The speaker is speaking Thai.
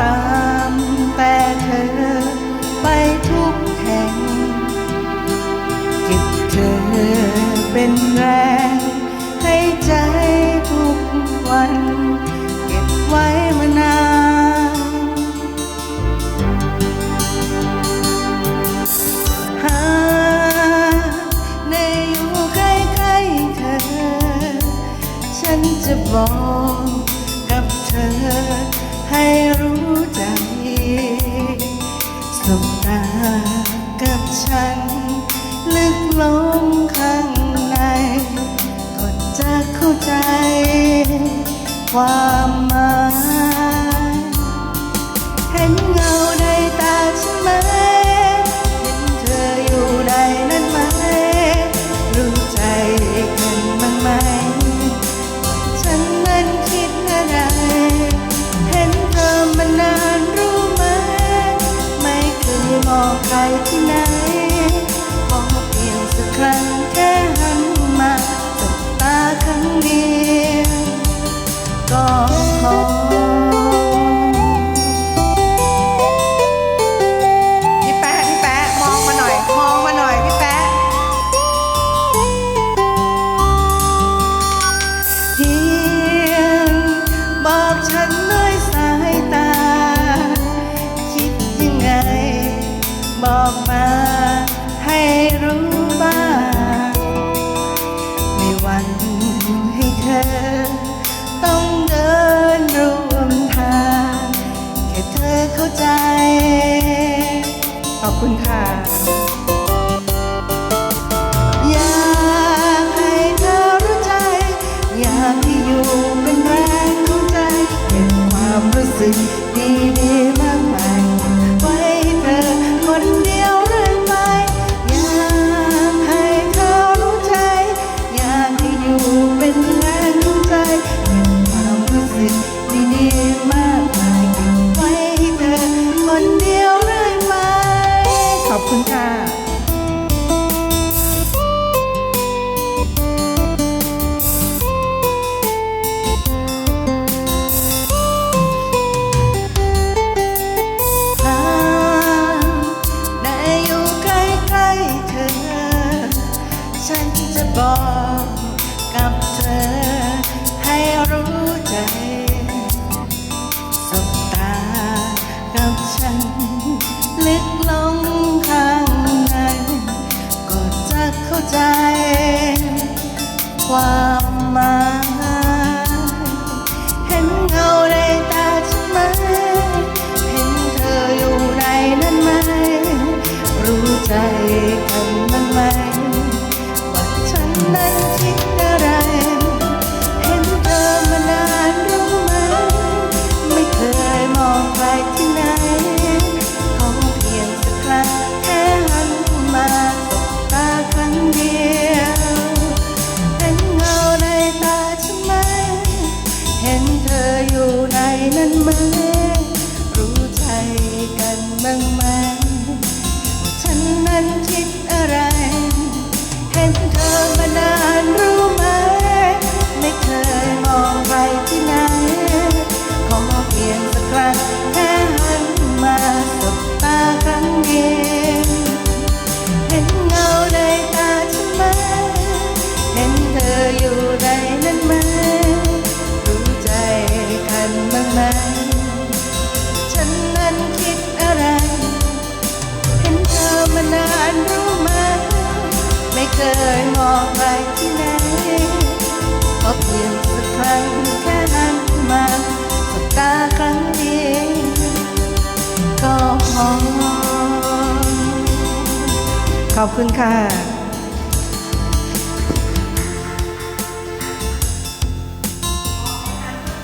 ตามแต่เธอไปทุกแห่ง จิตเธอเป็นแรงให้ใจทุกวัน เก็บไว้มานานหาในอยู่ใกล้ๆเธอ ฉันจะบอกกับเธอ ให้รู้ใจสบตากับฉัน ลึกลงข้างใน ก็จะเข้าใจความหมายเห็นเงาในตาฉันไหมเห็นเธออยู่ใดนั้นไหม รู้ใจเไยที่ไหน อกมาให้รู้บ้างไม่วันให้เธอ ต้องเดินร่วมทางแค่เธอเข้าใจ ขอบคุณค่ะที่อยู่เป็นแรงข้าใจเป็นความรู้สึกดีๆมา time. นคิดอะไร เห็นเธอมานานรู้ไหม ไม่เคยมองใคที่ไหนของเพียงสักครั้ง ขอบคุณค่ะ